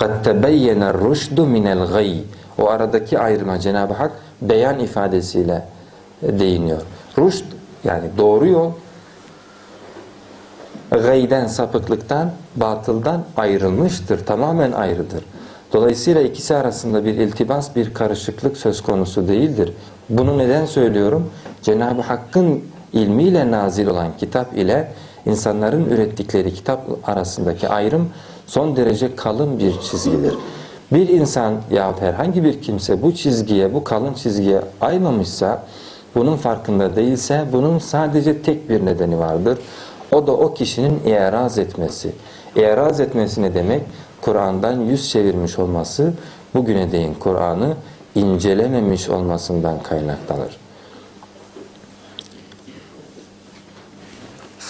قَدْ تَبَيَّنَ الرُّشْدُ مِنَ الْغَيِّ O aradaki ayrıma Cenab-ı Hak beyan ifadesiyle e, değiniyor. Rüşd yani doğru yol gayden, sapıklıktan, batıldan ayrılmıştır. Tamamen ayrıdır. Dolayısıyla ikisi arasında bir iltibas, bir karışıklık söz konusu değildir. Bunu neden söylüyorum? Cenab-ı Hakk'ın ilmiyle nazil olan kitap ile insanların ürettikleri kitap arasındaki ayrım son derece kalın bir çizgidir. Bir insan yahut herhangi bir kimse bu çizgiye, bu kalın çizgiye aymamışsa, bunun farkında değilse bunun sadece tek bir nedeni vardır. O da o kişinin iaraz etmesi. İaraz etmesi ne demek? Kur'an'dan yüz çevirmiş olması, bugüne değin Kur'an'ı incelememiş olmasından kaynaklanır.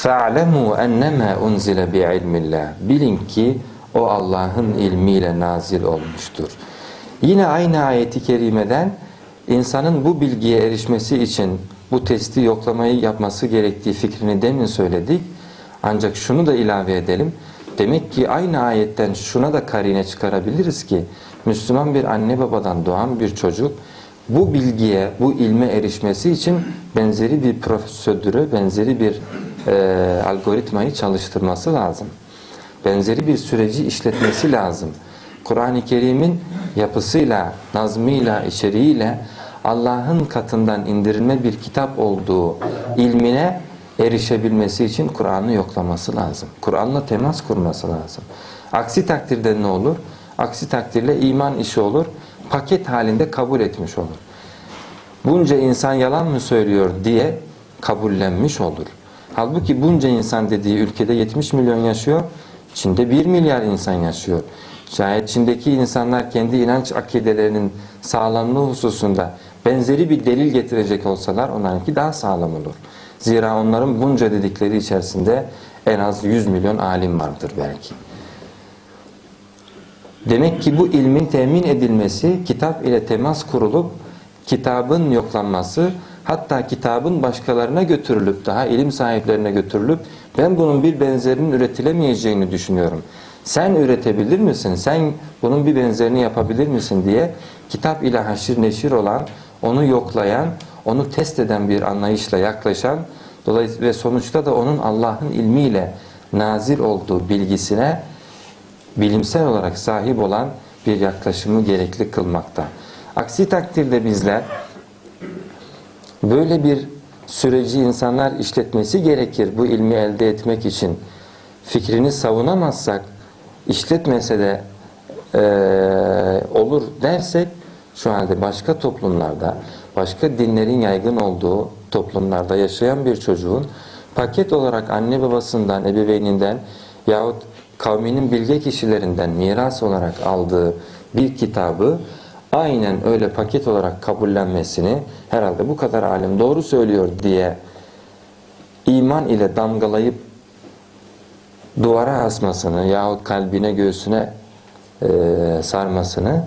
فَاعْلَمُوا اَنَّمَا اُنْزِلَ بِعِلْمِ اللّٰهِ Bilin ki o Allah'ın ilmiyle nazil olmuştur. Yine aynı ayeti kerimeden insanın bu bilgiye erişmesi için bu testi yoklamayı yapması gerektiği fikrini demin söyledik. Ancak şunu da ilave edelim. Demek ki aynı ayetten şuna da karine çıkarabiliriz ki Müslüman bir anne babadan doğan bir çocuk bu bilgiye, bu ilme erişmesi için benzeri bir prosedürü, benzeri bir e, algoritmayı çalıştırması lazım. Benzeri bir süreci işletmesi lazım. Kur'an-ı Kerim'in yapısıyla, nazmıyla, içeriğiyle Allah'ın katından indirilme bir kitap olduğu ilmine erişebilmesi için Kur'an'ı yoklaması lazım. Kur'an'la temas kurması lazım. Aksi takdirde ne olur? Aksi takdirde iman işi olur. Paket halinde kabul etmiş olur. Bunca insan yalan mı söylüyor diye kabullenmiş olur. Halbuki bunca insan dediği ülkede 70 milyon yaşıyor. Çin'de 1 milyar insan yaşıyor. Şayet Çin'deki insanlar kendi inanç akidelerinin sağlamlığı hususunda benzeri bir delil getirecek olsalar onlarınki daha sağlam olur. Zira onların bunca dedikleri içerisinde en az 100 milyon alim vardır belki. Demek ki bu ilmin temin edilmesi, kitap ile temas kurulup kitabın yoklanması, hatta kitabın başkalarına götürülüp, daha ilim sahiplerine götürülüp ben bunun bir benzerinin üretilemeyeceğini düşünüyorum. Sen üretebilir misin? Sen bunun bir benzerini yapabilir misin diye kitap ile haşir neşir olan, onu yoklayan, onu test eden bir anlayışla yaklaşan dolayısıyla ve sonuçta da onun Allah'ın ilmiyle nazil olduğu bilgisine bilimsel olarak sahip olan bir yaklaşımı gerekli kılmakta. Aksi takdirde bizler böyle bir süreci insanlar işletmesi gerekir bu ilmi elde etmek için. Fikrini savunamazsak işletmese de e, olur dersek şu halde başka toplumlarda başka dinlerin yaygın olduğu toplumlarda yaşayan bir çocuğun paket olarak anne babasından, ebeveyninden yahut kavminin bilge kişilerinden miras olarak aldığı bir kitabı aynen öyle paket olarak kabullenmesini herhalde bu kadar alim doğru söylüyor diye iman ile damgalayıp duvara asmasını yahut kalbine göğsüne e, sarmasını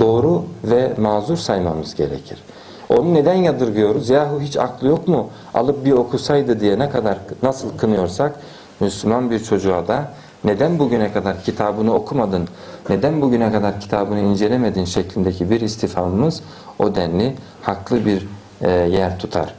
doğru ve mazur saymamız gerekir. Onu neden yadırgıyoruz? Yahu hiç aklı yok mu? Alıp bir okusaydı diye ne kadar nasıl kınıyorsak Müslüman bir çocuğa da neden bugüne kadar kitabını okumadın, neden bugüne kadar kitabını incelemedin şeklindeki bir istifamımız o denli haklı bir e, yer tutar.